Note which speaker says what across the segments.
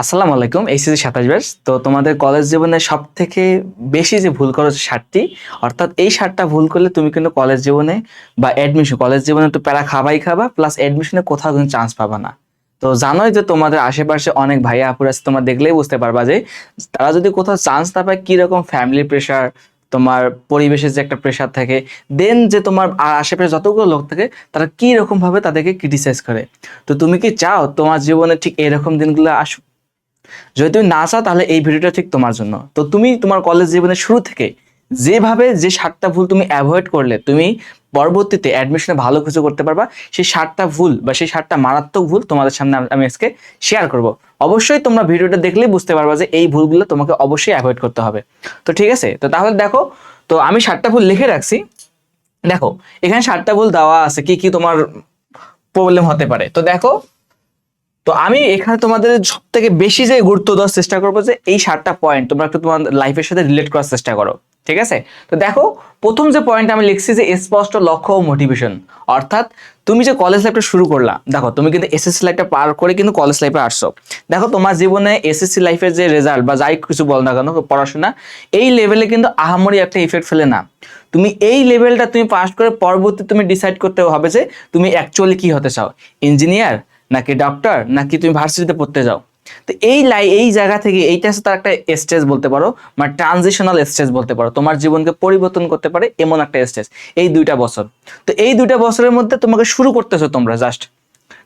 Speaker 1: আসসালামু আলাইকুম এইচএসি সাতাশ ব্যাস তো তোমাদের কলেজ জীবনে সব থেকে বেশি যে ভুল করো সারটি অর্থাৎ এই সারটা ভুল করলে তুমি কিন্তু কলেজ জীবনে বা অ্যাডমিশন কলেজ জীবনে তো প্যারা খাবাই খাবা প্লাস অ্যাডমিশনে কোথাও কিন্তু চান্স পাবা না। তো জানোই যে তোমাদের আশেপাশে অনেক ভাইয়া আপুর আছে, তোমার দেখলেই বুঝতে পারবা যে তারা যদি কোথাও চান্স না পায়, কীরকম ফ্যামিলি প্রেশার তোমার পরিবেশের যে একটা প্রেশার থাকে দেন যে তোমার আর আশেপাশে যতগুলো লোক থাকে, তারা কি রকম ভাবে তাদেরকে ক্রিটিসাইজ করে। তো তুমি কি চাও তোমার জীবনে ঠিক এরকম দিনগুলো আসুক? যদি তুমি না চাও, তাহলে এই ভিডিওটা ঠিক তোমার জন্য। তো তুমি তোমার কলেজ জীবনের শুরু থেকে যেভাবে যে সাতটা ভুল তুমি অ্যাভয়েড করলে, তুমি পরবর্তীতে অ্যাডমিশনে ভালো কিছু করতে পারবা, সেই সাতটা ভুল বা সেই সাতটা মারাত্মক ভুল তোমাদের সামনে আমি- আজকে শেয়ার করব। অবশ্যই তোমরা ভিডিওটা দেখলেই বুঝতে পারবা যে এই ভুলগুলো তোমাকে অবশ্যই অ্যাভয়েড করতে হবে। তো ঠিক আছে? তো তাহলে দেখো, তো আমি সাতটা ভুল লিখে রাখছি। দেখো, এখানে সাতটা ভুল দেওয়া আছে, কি কি তোমার প্রবলেম হতে পারে। তো দেখো তো আমি এখানে তোমাদের সব থেকে বেশি যে গুরুত্ব দেওয়ার চেষ্টা করব যে এই সাতটা পয়েন্ট তোমরা একটু তোমার লাইফের সাথে রিলেট করার চেষ্টা করো, ঠিক আছে? তো দেখো, প্রথম যে পয়েন্ট আমি লিখছি যে স্পষ্ট লক্ষ্য ও মোটিভেশন অর্থাৎ তুমি যে কলেজ লাইফটা শুরু করলা, দেখো, তুমি কিন্তু এসএসসি লাইফটা পার করে কিন্তু কলেজ লাইফে আসছো। দেখো, তোমার জীবনে এসএসসি লাইফের যে রেজাল্ট বা যাই কিছু বল না কেন, পড়াশোনা, এই লেভেলে কিন্তু আহামরি একটা ইফেক্ট ফেলে না। তুমি এই লেভেলটা তুমি পাস করে পরবর্তী তুমি ডিসাইড করতে হবে যে তুমি অ্যাকচুয়ালি কি হতে চাও ইঞ্জিনিয়ার নাকি ডক্টর নাকি তুমি ভার্সিটিতে পড়তে যাও? তো এই লাই, এই জায়গা থেকে এইটা হচ্ছে তার একটা স্টেজ বলতে পারো মানে ট্রানজিশনাল স্টেজ বলতে পারো। তোমার জীবনকে পরিবর্তন করতে পারে এমন একটা স্টেজ এই দুইটা বছর। তো এই দুইটা বছরের মধ্যে তোমাকে শুরু করতেছো তোমরা জাস্ট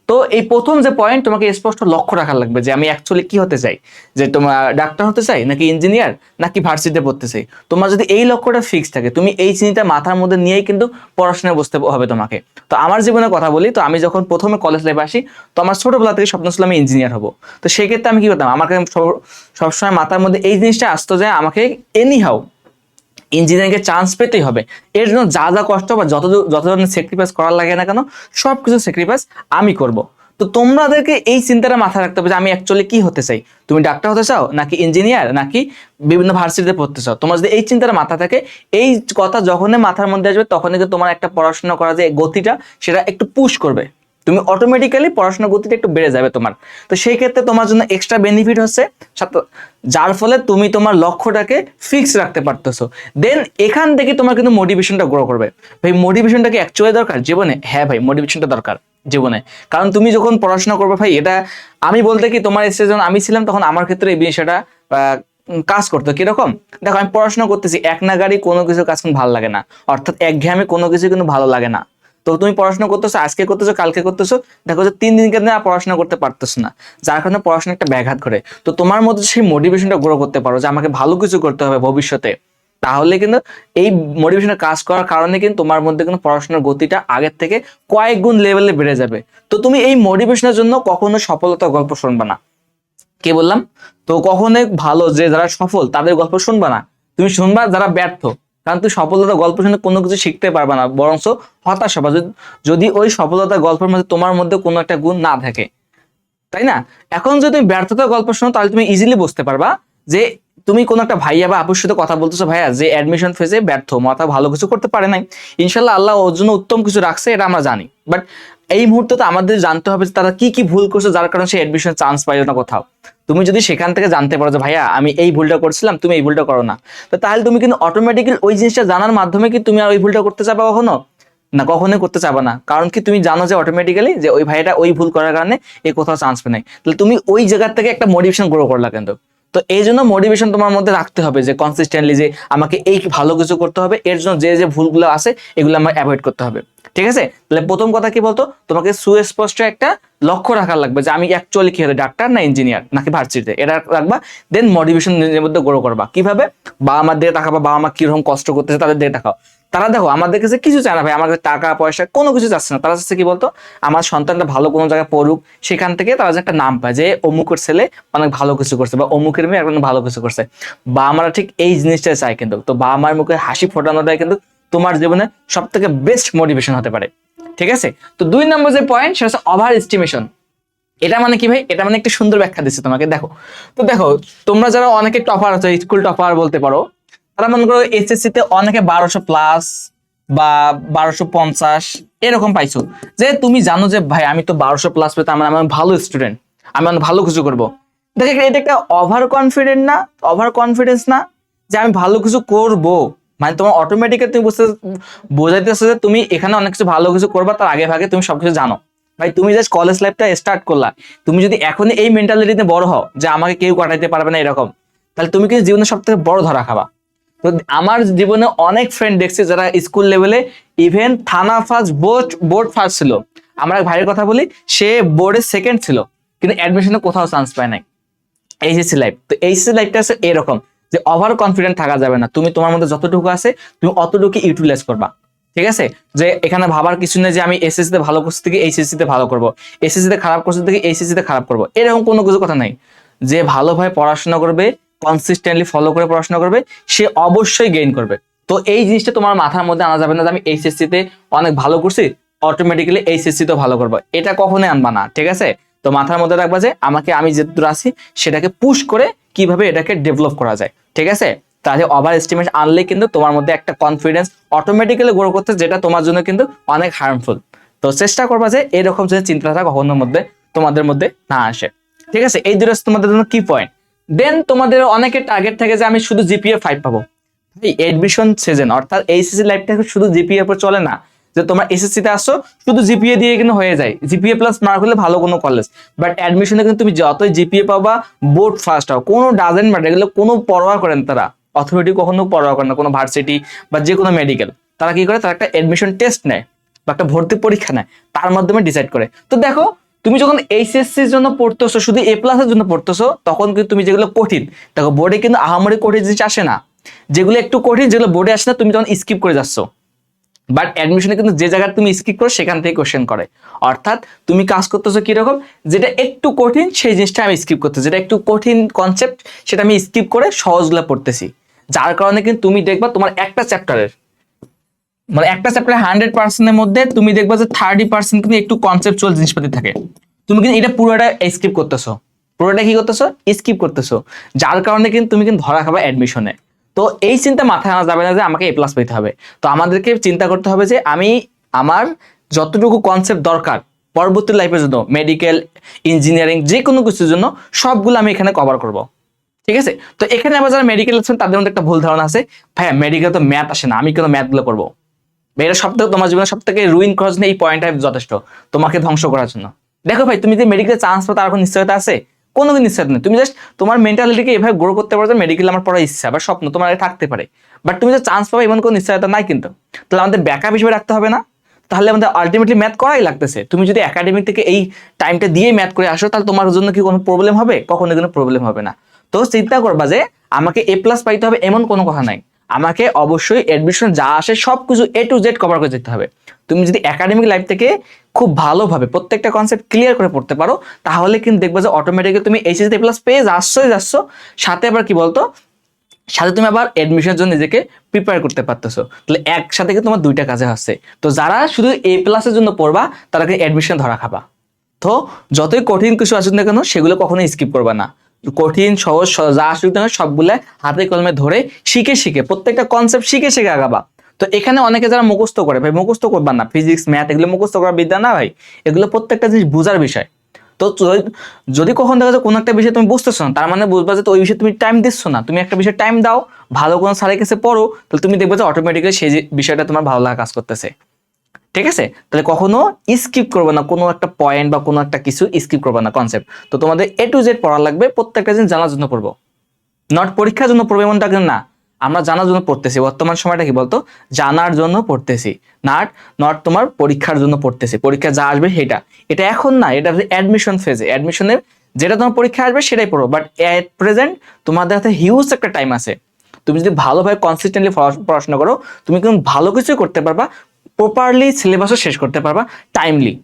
Speaker 1: তো এই প্রথম যে পয়েন্ট তোমাকে স্পষ্ট লক্ষ্য রাখা লাগবে যে আমি অ্যাকচুয়ালি কি হতে চাই? যে তোমার ডাক্তার হতে চাই নাকি ইঞ্জিনিয়ার নাকি ভার্সিটিতে পড়তে চাই? তোমার যদি এই লক্ষ্যটা ফিক্স থাকে, তুমি এই চিন্তা মাথার মধ্যে নিয়েই কিন্তু পড়াশোনায় বসতে হবে তোমাকে। তো আমার জীবনের কথা বলি, তো আমি যখন প্রথমে কলেজ লাইফে আসি, তো আমার ছোটবেলা থেকে স্বপ্ন ছিল আমি ইঞ্জিনিয়ার হব। তো সেক্ষেত্রে আমি কি করতাম? আমাকে সবসময় মাথার মধ্যে এই জিনিসটা আসতো যে আমাকে এনি হাউ ইঞ্জিনিয়ারিংয়ে চান্স পেতেই হবে। এর জন্য যা যা কষ্ট বা যত যত ধরনের স্যাক্রিফাইস করার লাগে না কেন সব কিছু স্যাক্রিফাইস আমি করব। তো তোমাদেরকে এই চিন্তাটা মাথায় রাখতে হবে যে আমি অ্যাকচুয়ালি কি হতে চাই? তুমি ডাক্তার হতে চাও, নাকি ইঞ্জিনিয়ার নাকি বিভিন্ন ভার্সিটিতে পড়তে চাও? তোমার যদি এই চিন্তাটা মাথা থাকে, এই কথা যখনই মাথার মধ্যে আসবে, তখনই তোমার একটা পড়াশোনা করা যে গতিটা, সেটা একটু পুশ করবে। তুমি অটোমেটিক্যালি পড়াশোনার গতিটা একটু বেড়ে যাবে তোমার। তো সেই ক্ষেত্রে তোমার জন্য এক্সট্রা বেনিফিট হচ্ছে যার ফলে তুমি তোমার লক্ষ্যটাকে ফিক্স রাখতে পারতেছো। দেন এখান থেকে তোমার কিন্তু মোটিভেশনটা গ্রো করবে। ভাই মোটিভেশনটা কি অ্যাকচুয়ালি দরকার? জীবনে? হ্যাঁ ভাই মোটিভেশনটা দরকার জীবনে। কারণ তুমি যখন পড়াশোনা করবে ভাই, এটা আমি বলতে কি তোমার এসে যখন আমি ছিলাম তখন আমার ক্ষেত্রে এই বিষয়টা কাজ করতো। কীরকম? দেখো, আমি পড়াশোনা করতেছি, এক নাগারি কোনো কিছু কাজ কিন্তু ভালো লাগে না। অর্থাৎ একঘেয়েমি কোনো কিছু কিন্তু ভালো লাগে না। তো তুমি পড়াশোনা করতেছো, আজকে করতেছো, কালকে করতেছো, দেখো যে তিন দিন কেন পড়াশোনা করতে পারতেছো না। যার কারণে পড়াশোনা একটা ব্যাঘাত করে তো তোমার মধ্যে সেই মোটিভেশনটা গ্রো করতে পারো যে আমাকে ভালো কিছু করতে হবে ভবিষ্যতে। তাহলে কিন্তু এই মোটিভেশনের কাজ করার কারণে কিন্তু তোমার মধ্যে কিন্তু পড়াশোনার গতিটা আগের থেকে কয়েক গুণ লেভেলে বেড়ে যাবে। তো তুমি এই মোটিভেশনের জন্য কখনো সফলতার গল্প শুনবে না। কে বললাম? তো কখনোই ভালো যে যারা সফল, তাদের গল্প শুনবা না। তুমি শুনবা যারা ব্যর্থ। কারণ তুমি সফলতা গল্প শুনে কোনো কিছু শিখতে পারবে না, বরঞ্চ হতাশ হবা। যদি- যদি ওই সফলতা গল্পের মধ্যে তোমার মধ্যে কোনো একটা গুণ না থাকে, তাই না? এখন যদি তুমি ব্যর্থতার গল্প শোনো, তাহলে তুমি ইজিলি বুঝতে পারবা যে তুমি কোনো একটা ভাইয়া বা আপুর সাথে কথা বলতেছো ভাইয়া, যে অ্যাডমিশন ফেজে ব্যর্থ, মাথা ভালো কিছু করতে পারে নাই। ইনশাল্লাহ আল্লাহ ওর জন্য উত্তম কিছু রাখছে, এটা আমরা জানি। বাট এই মুহূর্তে তো আমাদের জানতে হবে যে তারা কি কি ভুল করছে, যার কারণে সে অ্যাডমিশন চান্স পাইল না কোথাও। তুমি যদি সেখান থেকে জানতে পারো যে ভাইয়া, আমি এই ভুলটা করছিলাম, তুমি এই ভুলটা করো না। তো তাহলে তুমি কিন্তু অটোমেটিক্যালি ওই জিনিসটা জানার মাধ্যমে কি তুমি আর ওই ভুলটা করতে চাবে কখনো? না, কখনোই করতে চাবে না। কারণ কি তুমি জানো যে অটোমেটিক্যালি যে ওই ভাইটা ওই ভুল করার কারণে এই কোথাও চান্স পেয়ে নাই। তাহলে তুমি ওই জায়গার থেকে একটা মোটিভেশন গ্রো করলা কিন্তু তো এই জন্য মোটিভেশন তোমার মধ্যে রাখতে হবে যে কনসিস্টেন্টলি যে আমাকে এই ভালো কিছু করতে হবে, এর জন্য যে যে ভুলগুলো আছে, এগুলো আমার অ্যাভয়েড করতে হবে। ঠিক আছে? তাহলে প্রথম কথা কি বলতো? তোমাকে সুস্পষ্ট একটা লক্ষ্য রাখার লাগবে যে আমি অ্যাকচুয়ালি কি হতে ডাক্তার না ইঞ্জিনিয়ার নাকি ভার্সিটিতে? এটা রাখবা দেন মোটিভেশন নিজের মধ্যে গ্রো করবা। কীভাবে? বাবা মার দিকে তাকাবা বাবা মা কীরকম কষ্ট করতেছে তাদের দিকে তাকাও। তারা দেখো, আমাদের কাছে কিছু চায় না ভাই আমার টাকা, পয়সা, কোনো কিছু চাচ্ছে না। তারা চাচ্ছে কি বলতো? আমার সন্তানটা ভালো কোনো জায়গায় পড়ুক, সেখান থেকে তারা যে একটা নাম পায় যে অমুকের ছেলে অনেক ভালো কিছু করছে বা অমুকের মেয়ে এখন ভালো কিছু করছে। বা আমরা ঠিক এই জিনিসটা চাই কিন্তু, তো বাবা মার মুখে হাসি ফোটানোটাই কিন্তু তোমার জীবনে সব থেকে বেস্ট মোটিভেশন হতে পারে। ঠিক আছে? তো দুই নম্বর যে পয়েন্ট সেটা হচ্ছে ওভার এস্টিমেশন এটা মানে কি ভাই? এটা মানে একটা সুন্দর ব্যাখ্যা দিচ্ছে তোমাকে, দেখো। তো দেখো, তোমরা যারা অনেকে টপার আছো স্কুল টপার বলতে পারো তারা মনে করো এসএসসি তে অনেকে বারোশো প্লাস বা বারোশো পঞ্চাশ এরকম পাইছো। যে তুমি জানো যে, ভাই, আমি তো বারোশো প্লাস পেতাম আমি আমি ভালো স্টুডেন্ট আমি অনেক ভালো কিছু করব। দেখ এটা একটা ওভার কনফিডেন্ট না ওভার কনফিডেন্স না যে আমি ভালো কিছু করব। মানে তোমার অটোমেটিক্যালি তুমি বুঝতে, বোঝাইতেছো যে তুমি এখানে অনেক কিছু ভালো কিছু করবা, তার আগে ভাগে তুমি সবকিছু জানো। ভাই, তুমি জাস্ট কলেজ লাইফটা স্টার্ট করলা। তুমি যদি এখনই এই মেন্টালিটিতে বড় হও যে আমাকে কেউ কাটাইতে পারবে না এরকম, তাহলে তুমি কিন্তু জীবনে সব থেকে বড় ধরা খাবা। তো আমার জীবনে অনেক ফ্রেন্ড দেখছি যারা স্কুল লেভেলে ইভেন থানা ফার্স্ট বোর্ড বোর্ড ফার্স্ট ছিল। আমরা ভাইয়ের কথা বলি, সে বোর্ডে সেকেন্ড ছিল, কিন্তু অ্যাডমিশনে কোথাও চান্স পায় নাই। এইচএসসি লাইফ তো এইচএসসি লাইফটা আছে এরকম যে ওভার কনফিডেন্ট থাকা যাবে না। তুমি তোমার মধ্যে যতটুকু আছে, তুমি অতটুকু ইউটিলাইজ করবা। ঠিক আছে? যে এখানে ভাবার কিছু নেই যে আমি এসএসসি তে ভালো করছি থেকে এইচএসসি তে ভালো করব। এসএসসি তে খারাপ করছি থেকে এইচএসসি তে খারাপ করব। এরকম কোনো কিছু কথা নাই। যে ভালোভাবে পড়াশোনা করবে কনসিস্টেন্টলি ফলো করে পড়াশোনা করবে, সে অবশ্যই গেইন করবে। তো এই জিনিসটা তোমার মাথার মধ্যে আনা যাবে না যে আমি এইচএসসি তে অনেক ভালো করছি অটোমেটিক্যালি এইচএসসি তো ভালো করব। এটা কখনোই আনবা না, ঠিক আছে? তো মাথার মধ্যে রাখবা যে আমাকে আমি যেদূর আছি, সেটাকে পুশ করে কীভাবে এটাকে ডেভেলপ করা যায়, ঠিক আছে? তাহলে ওভার এস্টিমেট আনলে কিন্তু তোমার মধ্যে একটা কনফিডেন্স অটোমেটিক্যালি গ্রো করতে, যেটা তোমার জন্য কিন্তু অনেক হার্মফুল তো চেষ্টা করবা যে এরকম যে চিন্তাটা কখনোর মধ্যে তোমাদের মধ্যে না আসে। ঠিক আছে? এই দুটো তোমাদের জন্য কি পয়েন্ট দেন তোমাদের অনেকের টার্গেট থাকে যে আমি শুধু জিপিএ ফাইভ পাবো। এই এডমিশন সিজন অর্থাৎ এইচএসসি লাইফটা শুধু জিপিএ উপর চলে না। যে তোমরা এসএসসি তে আসছো শুধু জিপিএ দিয়ে কিন্তু হয়ে যায়। জিপিএ প্লাস মার্ক হলে ভালো কোনো কলেজ বাট অ্যাডমিশনে কিন্তু তুমি যতই জিপিএ পাবা বোর্ড ফার্স্ট হও। কোনো ডাজেন্ট ম্যাটার এগুলো কোনো পরোয়া করেন তারা। অথরিটি কখনো পরোয়া করে না, কোনো ভার্সিটি বা যে কোনো মেডিকেল তারা কি করে? তারা একটা অ্যাডমিশন টেস্ট নেয় বা একটা ভর্তি পরীক্ষা নেয়। তার মাধ্যমে ডিসাইড করে। তো দেখো তুমি যখন এইচএসসি এইচএসসির জন্য পড়তেছো, শুধু এ প্লাসের জন্য পড়তেছো, তখন কিন্তু তুমি যেগুলো কঠিন, দেখো বোর্ডে কিন্তু আহামরি কঠিন জিনিস আসে না। যেগুলো একটু কঠিন, যেগুলো বোর্ডে আসে না, তুমি তখন স্কিপ করে যাচ্ছ। বাট অ্যাডমিশনে কিন্তু যে জায়গায় তুমি স্কিপ করো, সেখান থেকে কোশ্চেন করে। অর্থাৎ তুমি কাজ করতেছো কীরকম, যেটা একটু কঠিন, সেই জিনিসটা আমি স্কিপ করতেছি। যেটা একটু কঠিন কনসেপ্ট সেটা আমি স্কিপ করে সহজগুলো পড়তেছি। যার কারণে কিন্তু তুমি দেখবা তোমার একটা চ্যাপ্টারের মানে একটা চ্যাপ্টারে হান্ড্রেড পার্সেন্টের মধ্যে তুমি দেখবা যে থার্টি পার্সেন্ট কিন্তু একটু কনসেপচুয়াল জিনিসপাতি থাকে। তুমি কিন্তু এটা পুরোটা স্কিপ করতেছো। পুরোটা কি করতেছো? স্কিপ করতেছো। যার কারণে কিন্তু তুমি কিন্তু ধরা খাবা অ্যাডমিশনে তো এই চিন্তা মাথায় আনা যাবে না যে আমাকে এ প্লাস পেতে হবে। তো আমাদেরকে চিন্তা করতে হবে যে আমি আমার যতটুকু কনসেপ্ট দরকার, পরবর্তী লাইফের জন্য মেডিকেল ইঞ্জিনিয়ারিং যে কোনো কিছুর জন্য সবগুলো আমি এখানে কভার করব। ঠিক আছে? তো এখানে আবার যারা মেডিকেল আছেন, তাদের মধ্যে একটা ভুল ধারণা আছে। ভাইয়া মেডিকেল তো ম্যাথ আসে না। আমি কেন ম্যাথগুলো করব এটা সব থেকে তোমার জীবনে সব থেকে রুইন করার জন্য এই পয়েন্টটা যথেষ্ট, তোমাকে ধ্বংস করার জন্য। দেখো ভাই, তুমি যে মেডিকেল চান্স পাও তার কোনো নিশ্চয়তা আছে? কোনো কিছু নিশ্চয়তা নেই। তুমি জাস্ট তোমার মেন্টালিটিকে এভাবে গ্রো করতে পারো মেডিকেল আমার পড়ার ইচ্ছা বা স্বপ্ন তোমার থাকতে পারে। বাট তুমি যে চান্স পাবে এমন কোনো নিশ্চয়তা নাই কিন্তু। তাহলে আমাদের ব্যাকআপ হিসেবে রাখতে হবে না? তাহলে আমাদের আলটিমেটলি ম্যাথ করাই লাগতেছে। তুমি যদি একাডেমিক থেকে এই টাইমটা দিয়ে ম্যাথ করে আসো, তাহলে তোমার জন্য কি কোনো প্রবলেম হবে? কখনো কোনো প্রবলেম হবে না। তো চিন্তা করবা যে আমাকে এ প্লাস পাইতে হবে এমন কোনো কথা নাই। আমাকে অবশ্যই অ্যাডমিশন যা আসে সব কিছু এ টু জেড কভার করে যেতে হবে। তুমি যদি একাডেমিক লাইফ থেকে খুব ভালোভাবে প্রত্যেকটা কনসেপ্ট ক্লিয়ার করে পড়তে পারো, তাহলে কিন্তু দেখবে যে অটোমেটিক্যালি তুমি এইচএসসি প্লাস পেয়ে যাচ্ছই যাচ্ছ। সাথে আবার কি বলতো? সাথে তুমি আবার এডমিশনের জন্য নিজেকে প্রিপেয়ার করতে পারতেছো। তাহলে একসাথে কিন্তু তোমার দুইটা কাজে হচ্ছে তো যারা শুধু এ প্লাসের জন্য পড়বা, তারা কিন্তু অ্যাডমিশন ধরা খাবা। তো যতই কঠিন কিছু আসুক না কেন, সেগুলো কখনোই স্কিপ করবা না। কঠিন, সহজ যা আসুক সবগুলো হাতে কলমে ধরে শিখে শিখে, প্রত্যেকটা কনসেপ্ট শিখে শিখে আগাবা। তো এখানে অনেকে যারা মুখস্থ করে, ভাই মুখস্থ করবা না ফিজিক্স ম্যাথ এগুলো মুখস্থ করার বিদ্যা না ভাই, এগুলো প্রত্যেকটা জিনিস বোঝার বিষয়। তো যদি- কখন দেখা যায় কোনো একটা বিষয় তুমি বুঝতেছো না, তার মানে বুঝবা যে ওই বিষয়ে তুমি টাইম দিচ্ছ না। তুমি একটা বিষয়ে টাইম দাও, ভালো কোনো স্যারের কাছে পড়ো, তাহলে তুমি দেখবে যে অটোমেটিক্যালি সেই বিষয়টা তোমার ভালো লাগা কাজ করতেছে। ঠিক আছে? তাহলে কখনো স্কিপ করবে না, কোনো একটা পয়েন্ট বা কোনো একটা কিছু স্কিপ করবে না কনসেপ্ট তো তোমাদের এ টু জেড পড়া লাগবে, প্রত্যেকটা জিনিস জানার জন্য পড়ব। নট পরীক্ষার জন্য পড়বে এমনটা না। আমরা জানার জন্য পড়তেছি, বর্তমান সময়টা কি বলতো? জানার জন্য পড়তেছি। নাট নট তোমার পরীক্ষার জন্য পড়তেছি। পরীক্ষা যা আসবে সেটা। এটা এখন না, এটা অ্যাডমিশন ফেজে অ্যাডমিশনের যেটা তোমার পরীক্ষা আসবে সেটাই পড়ো। বাট এট প্রেজেন্ট তোমাদের হাতে হিউজ একটা টাইম আছে। তুমি যদি ভালোভাবে কনসিস্টেন্টলি পড়াশোনা করো, তুমি কিন্তু ভালো কিছু করতে পারবা প্রপারলি সিলেবাসও শেষ করতে পারবা টাইমলি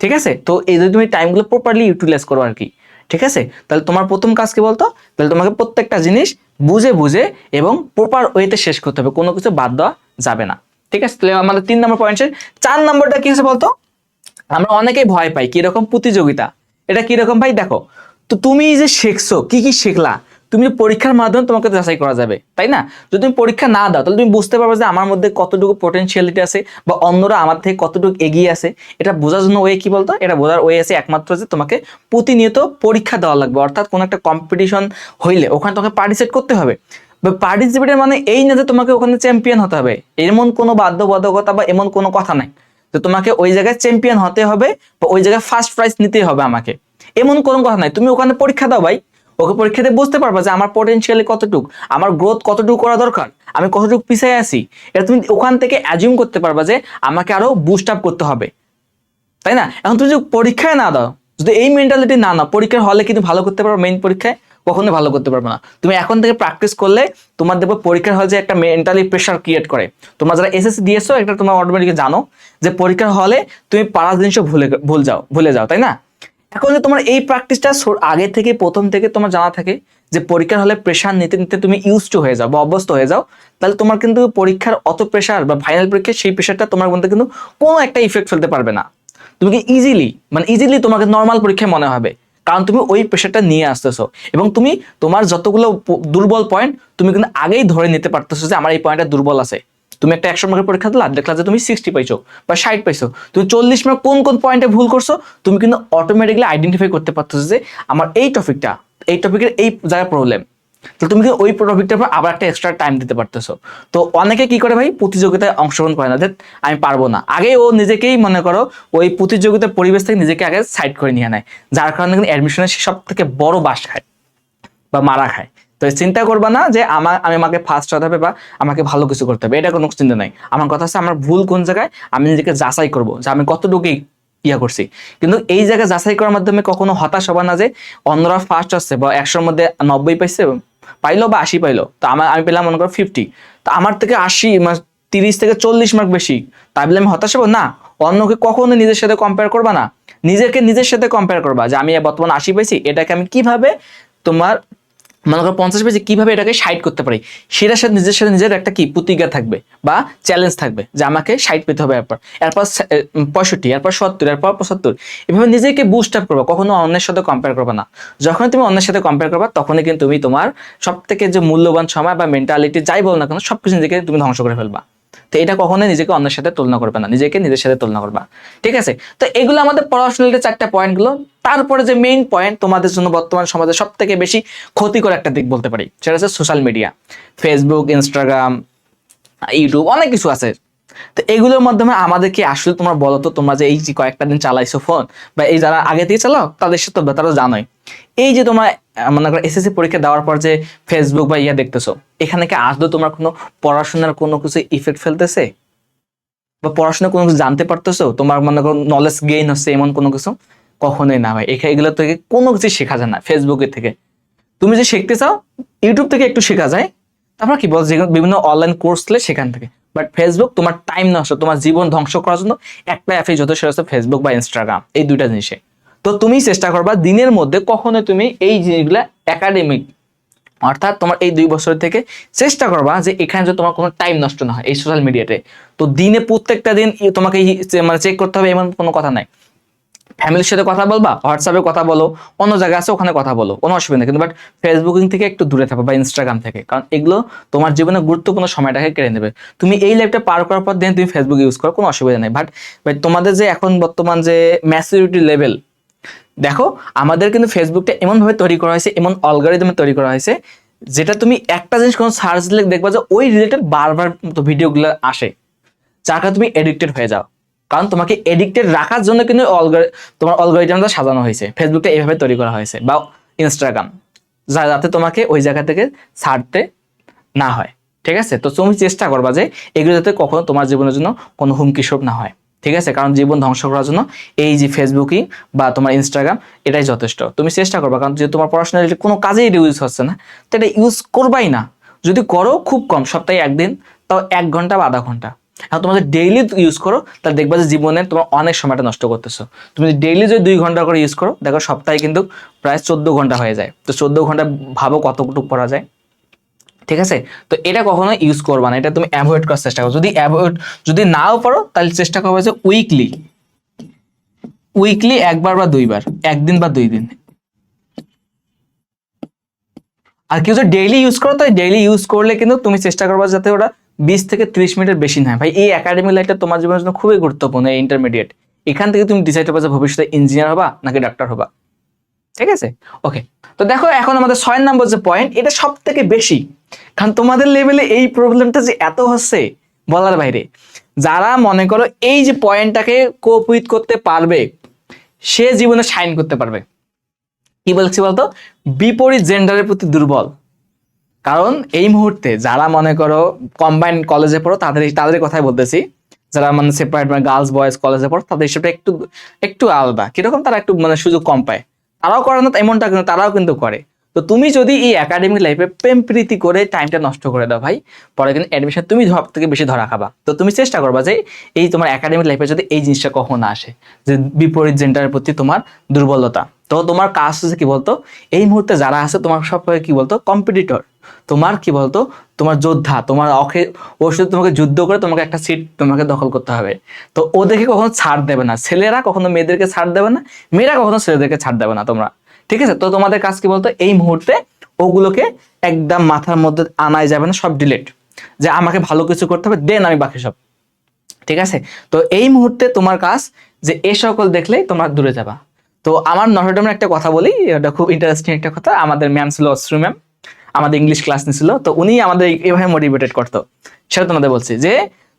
Speaker 1: ঠিক আছে? তো এই যদি তুমি টাইমগুলো প্রপারলি ইউটিলাইজ করো আর কি, ঠিক আছে? তাহলে তোমার প্রথম কাজ কি বলতো? তাহলে তোমাকে প্রত্যেকটা জিনিস বুঝে বুঝে এবং প্রপার ওয়েতে শেষ করতে হবে, কোনো কিছু বাদ দেওয়া যাবে না, ঠিক আছে? তাহলে আমাদের তিন নম্বর পয়েন্ট চার নম্বরটা কি আছে বলতো? আমরা অনেকেই ভয় পাই, কীরকম প্রতিযোগিতা, এটা কীরকম? ভাই দেখো, তো তুমি যে শিখছো, কি কি শিখলা? তুমি পরীক্ষার মাধ্যমে তোমাকে যাচাই করা যাবে, তাই না? যদি তুমি পরীক্ষা না দাও, তাহলে তুমি বুঝতে পারবে যে আমার মধ্যে কতটুকু পোটেনশিয়ালিটি আছে বা অন্যরা আমার থেকে কতটুকু এগিয়ে আছে। এটা বোঝার জন্য ওয়ে কি বলতো? এটা বোঝার ওয়ে আছে একমাত্র যে তোমাকে প্রতিনিয়ত পরীক্ষা দেওয়া লাগবে। অর্থাৎ কোনো একটা কম্পিটিশন হইলে ওখানে তোমাকে পার্টিসিপেট করতে হবে। বা পার্টিসিপেটের মানে এই না যে তোমাকে ওখানে চ্যাম্পিয়ন হতে হবে। এমন কোনো বাধ্যবাধকতা বা এমন কোনো কথা নাই যে তোমাকে ওই জায়গায় চ্যাম্পিয়ন হতে হবে বা ওই জায়গায় ফার্স্ট প্রাইজ নিতে হবে আমাকে। এমন কোনো কথা নাই। তুমি ওখানে পরীক্ষা দাও ভাই। ওকে পরীক্ষাতে বুঝতে পারবা যে আমার পটেনশিয়ালি কতটুক, আমার গ্রোথ কতটুকু করা দরকার, আমি কতটুকু পিছিয়ে আছি। এটা তুমি ওখান থেকে অ্যাজিউম করতে পারবা যে আমাকে আরও বুস্ট আপ করতে হবে। তাই না? এখন তুমি যদি পরীক্ষায় না দাও, যদি এই মেন্টালিটি না নাও, পরীক্ষার হলে কিন্তু ভালো করতে পারো মেইন পরীক্ষায় কখনোই ভালো করতে পারবে না। তুমি এখন থেকে প্র্যাকটিস করলে তোমার দেখবে পরীক্ষার হলে যে একটা মেন্টালি প্রেশার ক্রিয়েট করে। তোমরা যারা এসএসসি দিয়েছ একটা তোমরা অটোমেটিক জানো যে পরীক্ষার হলে তুমি পাড়া জিনিসও ভুলে, ভুল যাও, ভুলে যাও, তাই না? এখন যে তোমার এই প্র্যাকটিসটা আগে থেকে, প্রথম থেকে তোমার জানা থাকে যে পরীক্ষার হলে প্রেশার নিতে নিতে তুমি ইউজ টু হয়ে যাও বা অভ্যস্ত হয়ে যাও, তাহলে তোমার কিন্তু পরীক্ষার অত প্রেশার বা ফাইনাল পরীক্ষার সেই প্রেশারটা তোমার মধ্যে কিন্তু কোনো একটা ইফেক্ট ফেলতে পারবে না। তুমি কি ইজিলি মানে ইজিলি তোমাকে নর্মাল পরীক্ষায় মনে হবে, কারণ তুমি ওই প্রেশারটা নিয়ে আসতেছো এবং তুমি তোমার যতগুলো দুর্বল পয়েন্ট তুমি কিন্তু আগেই ধরে নিতে পারতেছো যে আমার এই পয়েন্টটা দুর্বল আছে। তুমি একটা একশো মার্কের পরীক্ষা দিলা, দেখলা যে তুমি সিক্সটি পাইছো বা ষাট পাইছো। তুমি চল্লিশ মার্ক কোন কোন পয়েন্টে ভুল করছ, তুমি কিন্তু অটোমেটিকলি আইডেন্টিফাই করতে পারতেছো যে আমার এই টপিকটা এই টপিকের এই জায়গায় প্রবলেম তো তুমি ওই টপিকটার উপর আবার একটা এক্সট্রা টাইম দিতে পারতেছো। তো অনেকে কি করে ভাই, প্রতিযোগিতায় অংশগ্রহণ করে না, যে আমি পারব না। আগে ও নিজেকেই মনে করো, ওই প্রতিযোগিতার পরিবেশ থেকে নিজেকে আগে সাইড করে নিয়ে নেয়। যার কারণে কিন্তু অ্যাডমিশনের সব থেকে বড় বাস খায় বা মারা খায়। তো চিন্তা করবা না যে আমার আমি আমাকে ফার্স্ট হতে হবে বা আমাকে ভালো কিছু করতে হবে। এটা কোনো চিন্তা নাই। আমার কথা হচ্ছে আমার ভুল কোন জায়গায় আমি নিজেকে যাচাই করব, যে আমি কতটুকু ইয়া করছি। কিন্তু এই জায়গায় যাচাই করার মাধ্যমে কখনো হতাশ হবা না যে অন্যরা ফার্স্ট আসছে বা একশোর মধ্যে নব্বই পাইছে, পাইলো বা আশি পাইলো। তো আমার আমি পেলাম মনে করো ফিফটি তো আমার থেকে আশি তিরিশ থেকে চল্লিশ মার্ক বেশি। তাই বলে আমি হতাশ হব? না। অন্যকে কখনো নিজের সাথে কম্পেয়ার করবা না। নিজেকে নিজের সাথে কম্পেয়ার করবা যে আমি বর্তমানে আশি পাইছি, এটাকে আমি কীভাবে তোমার মনে করো পঞ্চাশ পেজে কীভাবে এটাকে সাইড করতে পারি? সেটার সাথে নিজের সাথে নিজের একটা কি? প্রতিজ্ঞা থাকবে বা চ্যালেঞ্জ থাকবে যে আমাকে সাইড পেতে হবে এরপর। এরপর পঁয়ষট্টি, এরপর সত্তর, এরপর পঁচাত্তর। এভাবে নিজেকে বুস্ট আপ করবা, কখনো অন্যের সাথে কম্পেয়ার করবে না। যখন তুমি অন্যের সাথে কম্পেয়ার করবা, তখনই কিন্তু তুমি তোমার সব থেকে যে মূল্যবান সময় বা মেন্টালিটি যাই বল না কেন সব কিছু নিজেকে তুমি ধ্বংস করে ফেলবা। তো এটা কখনোই নিজেকে অন্যের সাথে তুলনা করবে না, নিজেকে নিজের সাথে তুলনা করবা ঠিক আছে? তো এগুলো আমাদের পড়াশোনার চারটা পয়েন্টগুলো তারপরে যে মেইন পয়েন্ট তোমাদের জন্য বর্তমান সমাজে সব থেকে বেশি ক্ষতিকর একটা দিক বলতে পারি, সেটা হচ্ছে social media Facebook Instagram YouTube অনেক কিছু আছে। তো এগুলোর মাধ্যমে আমাদের কি আসলে তোমরা বলো তো, তোমরা যে এই যে কয়েকটা দিন চালাইছো ফোন বা এই যারা আগে দিয়ে চালাও, তাদের সাথে তারা জানোই। এই যে তোমরা মনে করো এসএসসি পরীক্ষা দেওয়ার পর যে ফেসবুক বা ইয়া দেখতেছো, এখানে কি আসলে তোমার কোনো পড়াশোনার কোনো কিছু ইফেক্ট ফেলতেছে? বা পড়াশোনা কোনো কিছু জানতে পারতেছো? তোমার মনে করো নলেজ গেইন হচ্ছে এমন কোনো কিছু? কখনোই না ভাই এখানে এগুলো থেকে কোনো কিছু শেখা যায় না ফেসবুকের থেকে। তুমি যে শিখতে চাও ইউটিউব থেকে একটু শেখা যায়। তারপর কি বল, যে বিভিন্ন অনলাইন কোর্স লে সেখান থেকে। বাট ফেসবুক তোমার টাইম নষ্ট, তোমার জীবন ধ্বংস করার জন্য একটা অ্যাপে যথেষ্ট হচ্ছে ফেসবুক বা ইনস্টাগ্রাম এই দুইটা জিনিসে। তো তুমি চেষ্টা করবা দিনের মধ্যে কখনো তুমি এই জিনিসগুলা একাডেমিক অর্থাৎ তোমার এই দুই বছর থেকে চেষ্টা করবা যে এখানে যে তোমার কোনো টাইম নষ্ট না হয় এই সোশ্যাল মিডিয়াতে তো দিনে প্রত্যেকটা দিন তোমাকে মানে চেক করতে হবে, এমন কোনো কথা নাই। ফ্যামিলির সাথে কথা বলবা হোয়াটসঅ্যাপে কথা বলো, অন্য জায়গায় আছে, ওখানে কথা বলো, কোনো অসুবিধা নেই। কিন্তু বাট ফেসবুকিং থেকে একটু দূরে থাকো বা ইনস্টাগ্রাম থেকে। কারণ এগুলো তোমার জীবনে গুরুত্বপূর্ণ সময়টাকে কেড়ে নেবে। তুমি এই লাইফটা পার করার পর দেন তুমি ফেসবুক ইউজ করো, কোনো অসুবিধা নেই। বাট তোমাদের যে এখন বর্তমান যে ম্যাচুরিটি লেভেল দেখো, আমাদের কিন্তু ফেসবুকটা এমনভাবে তৈরি করা হয়েছে, এমন অলগারিদমে তৈরি করা হয়েছে, যেটা তুমি একটা জিনিস কোনো সার্চ দিলে দেখবা যে ওই রিলেটেড বারবার ভিডিওগুলো আসে, যার কারণে তুমি এডিক্টেড হয়ে যাও। কারণ তোমাকে এডিক্টেড রাখার জন্য কিন্তু তোমার অলগারিদমটা সাজানো হয়েছে। ফেসবুকটা এইভাবে তৈরি করা হয়েছে বা ইনস্টাগ্রাম যা যাতে তোমাকে ওই জায়গা থেকে ছাড়তে না হয়। ঠিক আছে? তো তুমি চেষ্টা করবা যে এগুলো যাতে কখনো তোমার জীবনের জন্য কোনো হুমকি স্বরূপ না হয়। ঠিক আছে? কারণ জীবন ধ্বংস করার জন্য এই যে ফেসবুকিং বা তোমার ইনস্টাগ্রাম এটাই যথেষ্ট। তুমি চেষ্টা করবা, কারণ যদি তোমার পড়াশোনা related কোনো কাজেই এটা ইউজ হচ্ছে না। তো এটা ইউজ করবাই না। যদি করো, খুব কম, সপ্তাহে একদিন, তাও এক ঘণ্টা বা আধা ঘণ্টা। এখন তোমাদের ডেইলি ইউজ করো, তাহলে দেখবা যে জীবনে তোমার অনেক সময়টা নষ্ট করতেছো। তুমি যদি ডেইলি যদি দুই ঘণ্টা করে ইউজ করো, দেখো সপ্তাহে কিন্তু প্রায় চোদ্দ ঘণ্টা হয়ে যায়। তো চোদ্দ ঘণ্টা ভাবো কতটুকু পড়া যায়। ঠিক আছে? তো এটা কখনো ইউজ করবা না, এটা তুমি অ্যাভয়েড করার চেষ্টা করো। যদি অ্যাভয়েড যদি নাও পারো, তাহলে চেষ্টা করবে যে উইকলি উইকলি একবার বা দুইবার, একদিন বা দুই দিন। আর কেউ যদি ডেইলি ইউজ করো তো ডেইলি ইউজ করলে কিন্তু তুমি চেষ্টা করবে যাতে ওরা বিশ থেকে ত্রিশ মিনিটের বেশি না হয়। ভাই, এই একাডেমিক লাইফটা তোমার জীবনের জন্য খুবই গুরুত্বপূর্ণ, এই ইন্টারমিডিয়েট এখান থেকে তুমি ডিসাইড করবে যে ভবিষ্যতে ইঞ্জিনিয়ার হবা নাকি ডাক্তার হবা। ঠিক আছে? ওকে তো দেখো, এখন আমাদের ছয় নম্বর যে পয়েন্ট এটা সব থেকে বেশি। কারণ তোমাদের লেভেলে এই প্রবলেমটা যে এত হচ্ছে, বলার বাইরে। যারা মনে করো এই যে পয়েন্টটাকে কোপ উইথ করতে পারবে, সে জীবনে সাইন করতে পারবে। কি বলছি বলতো? বিপরীত জেন্ডারের প্রতি দুর্বল। কারণ এই মুহূর্তে যারা মনে করো কম্বাইন্ড কলেজে পড়ো, তাদের তাদের কথাই বলতেছি। যারা মানে সেপারেট মানে গার্লস বয়েজ কলেজে পড়ো, তাদের হিসেবে একটু একটু আলাদা। কীরকম তারা একটু মানে সুযোগ কম পায়। তারাও করে না, এমনটা কিন্তু তারাও কিন্তু করে। তো তুমি যদি এই একাডেমিক লাইফে প্রেম প্রীতি করে টাইমটা নষ্ট করে দাও ভাই, পরে কিন্তু অ্যাডমিশন তুমি সব থেকে বেশি ধরা খাবা। তো তুমি চেষ্টা করবা যে এই তোমার একাডেমিক লাইফে যদি এই জিনিসটা কখনো আসে, যে বিপরীত জেন্ডারের প্রতি তোমার দুর্বলতা। তো তোমার কাজ হচ্ছে কি বলতো, এই মুহূর্তে যারা আছে তোমার সব কি বলতো কম্পিটিটর তোমার কি বলতো, তোমার যোদ্ধা, তোমার অখে ওর সাথে তোমাকে যুদ্ধ করে তোমাকে একটা সিট তোমাকে দখল করতে হবে। তো ওদেরকে কখনো ছাড় দেবে না। ছেলেরা কখনো মেয়েদেরকে ছাড় দেবে না, মেয়েরা কখনো ছেলেদেরকে ছাড় দেবে না তোমরা। ঠিক আছে? তো তোমাদের কাজ কি বলতো? এই মুহূর্তে ওগুলোকে একদম মাথার মধ্যে আনাই যাবে না, সব ডিলেট যে আমাকে ভালো কিছু করতে হবে, দেন আমি বাকি সব। ঠিক আছে? তো এই মুহূর্তে তোমার কাজ যে এ সকল দেখলেই তোমরা দূরে যাবা। তো আমার নটরডেমের একটা কথা বলি, এটা খুব ইন্টারেস্টিং একটা কথা। আমাদের ম্যাম ছিল অশ্রু ম্যাম, আমাদের ইংলিশ ক্লাস নিছিল তো উনি আমাদের এভাবে মোটিভেটেড করতো। সেটা তোমাদের বলছি যে,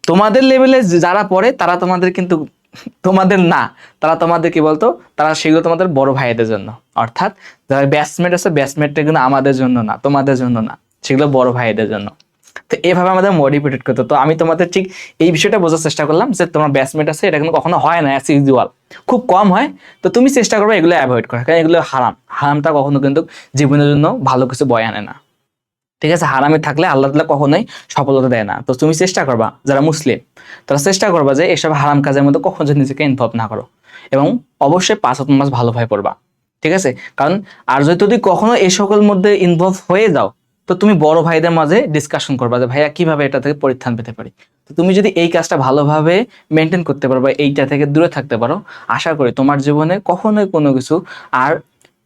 Speaker 1: তোমাদের লেভেলে যারা পড়ে, তারা তোমাদের কিন্তু তোমাদের না, তারা তোমাদের কি বলতো? তারা সেগুলো তোমাদের বড় ভাইদের জন্য। অর্থাৎ যারা ব্যাটসম্যান আছে ব্যাটসম্যানটা কিন্তু আমাদের জন্য না, তোমাদের জন্য না, সেগুলো বড় ভাইদের জন্য। তো এভাবে আমাদের মোটিভেটেড করতো তো আমি তোমাদের ঠিক এই বিষয়টা বোঝার চেষ্টা করলাম যে তোমার ব্যাটসম্যান আছে, এটা কিন্তু কখনো হয় না অ্যাজ ইউজুয়াল খুব কম হয়, তো তুমি চেষ্টা করবে এগুলো অ্যাভয়েড করা কারণ এগুলো হারাম। হারামটা কখনো কিন্তু জীবনের জন্য ভালো কিছু বয় আনে না। ঠিক আছে? হারামে থাকলে আল্লাহ তালা কখনোই সফলতা দেয় না। তো তুমি চেষ্টা করবা, যারা মুসলিম, তারা চেষ্টা করবা যে এসব হারাম কাজের মধ্যে কখনো যদি নিজেকে ইনভলভ না করো। এবং অবশ্যই পাঁচ হাত মাস ভালোভাবে পড়বা, ঠিক আছে? কারণ আর যদি তুমি কখনো এই সকল মধ্যে ইনভলভ হয়ে যাও, তো তুমি বড় ভাইদের মাঝে ডিসকাশন করবা যে, ভাইয়া, কীভাবে এটা থেকে পরিত্রাণ পেতে পারি? তো তুমি যদি এই কাজটা ভালোভাবে মেনটেন করতে পারো বা এইটা থেকে দূরে থাকতে পারো, আশা করি তোমার জীবনে কখনোই কোনো কিছু আর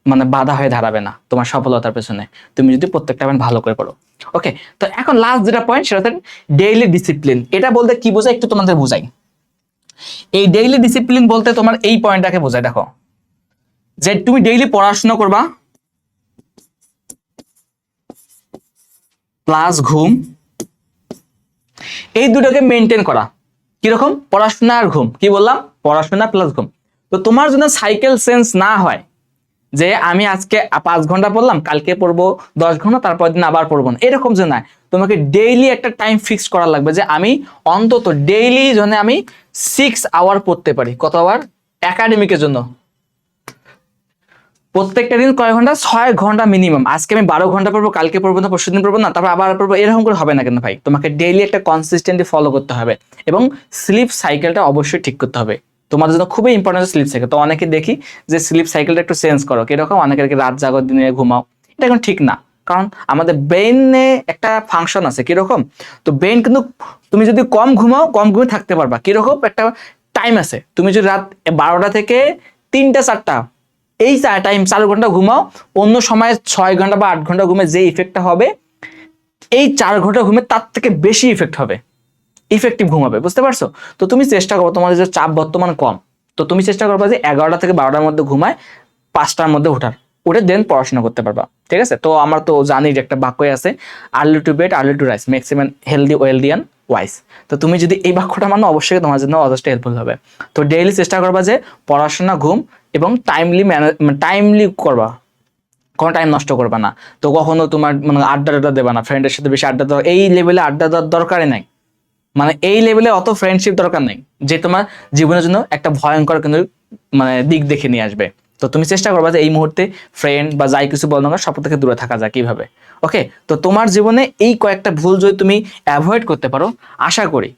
Speaker 1: মানে বাধা হয়ে দাঁড়াবে না তোমার সফলতার পেছনে। তুমি যদি প্রত্যেকটা পয়েন্ট ভালো করে পড়ো ওকে তো এখন লাস্ট যেটা পয়েন্ট সেটা হচ্ছে ডেইলি ডিসিপ্লিন এটা বলতে কি বোঝায়? একটু তোমাদের বোঝাই। এই ডেইলি ডিসিপ্লিন বলতে তোমার এই পয়েন্টটাকে বোঝায়, দেখো। যে তুমি ডেইলি পড়াশোনা করবা। প্লাস ঘুম। এই দুটোকে মেনটেন করা। কীরকম? পড়াশোনা আর ঘুম। কি বললাম? পড়াশোনা প্লাস ঘুম। তো তোমার জন্য সাইকেল সেন্স না হয় যে আমি আজকে পাঁচ ঘণ্টা পড়লাম, কালকে পড়ব দশ ঘণ্টা তারপর দিন আবার পড়ব না। এরকম যে নয়। তোমাকে ডেইলি একটা টাইম ফিক্স করা লাগবে যে আমি অন্তত ডেইলি জন্য আমি সিক্স আওয়ার পড়তে পারি। কত আওয়ার একাডেমিকের জন্য। প্রত্যেকটা দিন কয় ঘণ্টা? ছয় ঘণ্টা মিনিমাম আজকে আমি বারো ঘণ্টা পড়ব, কালকে পড়ব না পরশু দিন পড়ব না, তারপর আবার পড়ব, এরকম করে হবে না কেন ভাই? তোমাকে ডেইলি একটা কনসিস্টেন্টলি ফলো করতে হবে এবং স্লিপ সাইকেলটা অবশ্যই ঠিক করতে হবে। তোমাদের জন্য খুবই ইম্পর্টেন্ট স্লিপ সাইকেল তো অনেকে দেখি যে স্লিপ সাইকেলটা একটু চেঞ্জ করো। কীরকম? অনেকের কি রাত জাগর দিনে ঘুমাও। এটা এখন ঠিক না। কারণ আমাদের ব্রেনে একটা ফাংশন আছে। কীরকম? তো ব্রেন কিন্তু তুমি যদি কম ঘুমাও, কম ঘুমে থাকতে পারবা। কীরকম? একটা টাইম আছে। তুমি যদি রাত বারোটা থেকে তিনটা, চারটা, এই টাইম চার ঘণ্টা ঘুমাও, অন্য সময় ছয় ঘণ্টা বা আট ঘণ্টা ঘুমে যে ইফেক্টটা হবে, এই চার ঘণ্টা ঘুমে তার থেকে বেশি ইফেক্ট হবে। ইফেক্টিভ ঘুমাবে বুঝতে পারছ? তো তুমি চেষ্টা করো, তোমাদের যে চাপ বর্তমান কম, তো তুমি চেষ্টা করবা যে এগারোটা থেকে বারোটার মধ্যে ঘুমায়, পাঁচটার মধ্যে ওঠার উঠে দেন পড়াশোনা করতে পারবা, ঠিক আছে? তো আমার তো জানি যে একটা বাক্যই আছে early to bed early to rise maximum healthy wealthy and wise তো তুমি যদি এই বাক্যটা মানো, অবশ্যই তোমার জন্য যথেষ্ট হেল্পফুল হবে। তো ডেইলি চেষ্টা করবা যে পড়াশোনা, ঘুম এবং টাইমলি ম্যানেজ টাইমলি করবা। কোনো টাইম নষ্ট করবা না। তো কখনো তোমার মানে আড্ডা টাড্ডা দেবা না ফ্রেন্ডের সাথে বেশি আড্ডা দেওয়া, এই লেভেলে আড্ডা দেওয়ার দরকারই নাই। মানে এই লেভেলে অত ফ্রেন্ডশিপ দরকার নেই, যে তোমার জীবনের জন্য একটা ভয়ঙ্কর কিন্তু মানে দিক দেখে নিয়ে আসবে। তো তুমি চেষ্টা করবা যে এই মুহূর্তে ফ্রেন্ড বা যাই কিছু বলো না সব থেকে দূরে থাকা যায় কীভাবে ওকে তো তোমার জীবনে এই কয়েকটা ভুল যদি তুমি অ্যাভয়েড করতে পারো, আশা করি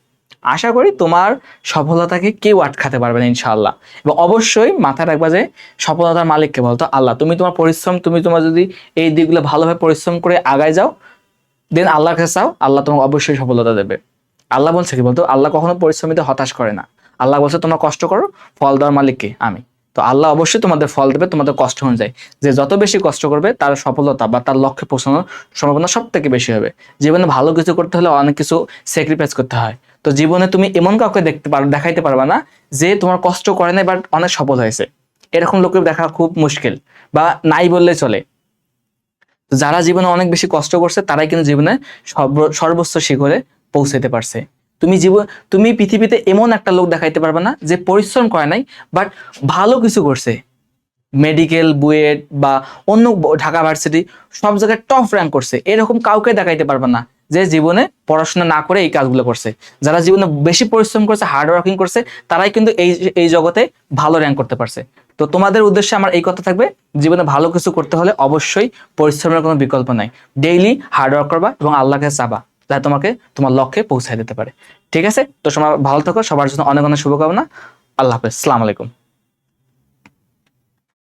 Speaker 1: আশা করি তোমার সফলতাকে কেউ আটকাতে পারবে না ইনশাআল্লাহ। এবং অবশ্যই মাথায় রাখবা যে সফলতার মালিককে বলতো আল্লাহ, তুমি তোমার পরিশ্রম, তুমি তোমার যদি এই দিকগুলো ভালোভাবে পরিশ্রম করে আগায় যাও দেন আল্লাহর কাছে চাও, আল্লাহ তোমাকে অবশ্যই সফলতা দেবে। আল্লাহ বলছে কি বলতো? আল্লাহ কখনো পরিশ্রমিতে হতাশ করে না। আল্লাহ বলছে, তোমরা কষ্ট করো, ফল দেওয়ার মালিককে আমি। তো আল্লাহ অবশ্যই তোমাদের ফল দেবে, তোমাদের কষ্ট অনুযায়ী। যে যত বেশি কষ্ট করবে, তার সফলতা বা তার লক্ষ্যে পৌঁছানোর সম্ভাবনা সব থেকে বেশি হবে। জীবনে ভালো কিছু করতে হলে অনেক কিছু স্যাক্রিফাইস করতে হয়। তো জীবনে তুমি এমন কাউকে দেখতে পারো, দেখাইতে পারবা না, যে তোমার কষ্ট করে নাই বাট অনেক সফল হয়েছে। এরকম লোকের দেখা খুব মুশকিল বা নাই বললে চলে। যারা জীবনে অনেক বেশি কষ্ট করছে, তারাই কিন্তু জীবনে সর্ব- সর্বোচ্চ শিখরে পৌঁছাতে পারছে। তুমি জীবন তুমি পৃথিবীতে এমন একটা লোক দেখাইতে পারবে না যে পরিশ্রম করে নাই বাট ভালো কিছু করছে। মেডিকেল বুয়েট বা অন্য ঢাকা ভার্সিটি সব জায়গায় টপ র্যাঙ্ক করছে। এরকম কাউকে দেখাইতে পারবে না যে জীবনে পড়াশোনা না করে এই কাজগুলো করছে। যারা জীবনে বেশি পরিশ্রম করছে হার্ড ওয়ার্কিং করছে, তারাই কিন্তু এই এই জগতে ভালো র্যাঙ্ক করতে পারছে। তো তোমাদের উদ্দেশ্যে আমার এই কথা থাকবে, জীবনে ভালো কিছু করতে হলে অবশ্যই পরিশ্রমের কোনো বিকল্প নাই। ডেইলি হার্ড ওয়ার্ক করবা এবং আল্লাহকে চাবা। যাতে তোমাকে তোমার লক্ষ্যে পৌঁছায় দিতে পারে। ঠিক আছে? তো সময় ভালো থাকো, সবার জন্য অনেক অনেক শুভকামনা। আল্লাহ হাফেজ। সালাম আলাইকুম।